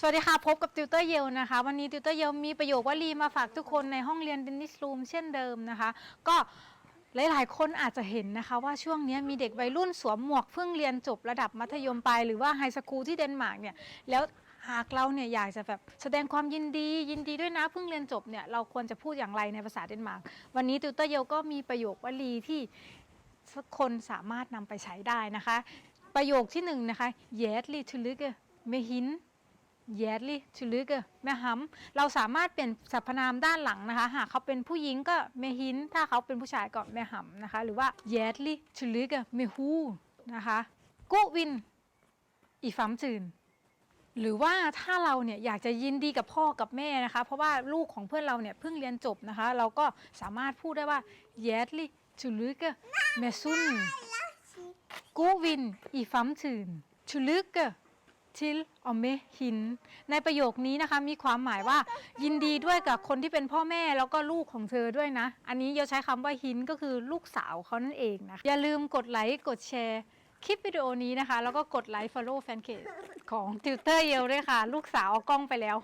สวัสดีค่ะ พบกับติวเตอร์เยลนะคะ วันนี้ติวเตอร์เยลมีประโยควลีมาฝากทุกคนในห้องเรียน Dentist Room เช่นเดิมนะคะ ก็หลาย ๆ คนอาจจะเห็นนะคะว่าช่วงนี้มีเด็กวัยรุ่นสวมหมวกเพิ่งเรียนจบระดับมัธยมปลายหรือว่าไฮสคูลที่เดนมาร์กเนี่ยแล้วหากเราเนี่ยอยากจะแบบแสดงความยินดียินดีด้วยนะเพิ่งเรียนจบเนี่ยเราควรจะพูดอย่างไรในภาษาเดนมาร์กวันนี้ติวเตอร์เยลก็มีประโยควลีที่ทุกคนสามารถนำไปใช้ได้นะคะ ประโยคที่หนึ่งนะคะ Hjertelig tillykke med hende Hjertelig tillykke med ham เราสามารถเปลี่ยนสรรพนามด้านหลังนะคะ หากเขาเป็นผู้หญิงก็ med hende ถ้าเขาเป็นผู้ชายก็ med ham นะคะ หรือว่า Hjertelig tillykke med hu นะคะกุวิน อีฟัมจืนหรือว่าถ้าเราเนี่ยอยากจะยินดีกับพ่อกับแม่นะคะ เพราะว่าลูกของเพื่อนเราเนี่ยเพิ่งเรียนจบนะคะ เราก็สามารถพูดได้ว่า Hjertelig tillykke med sun กูวินอีฟัมถืนชุลึกทิลอ เมหินในประโยคนี้นะคะมีความหมายว่า ยินดีด้วยกับคนที่เป็นพ่อแม่แล้วก็ลูกของเธอด้วยนะ อันนี้เราใช้คำว่า หินก็คือลูกสาวเขานั่นเองนะ อย่าลืมกดไลค์กดแชร์คลิปวิดีโอนี้นะคะ แล้วก็กดไลค์ follow แฟนเพจของติวเตอร์เยลด้วยค่ะ ลูกสาวเอากล้องไปแล้ว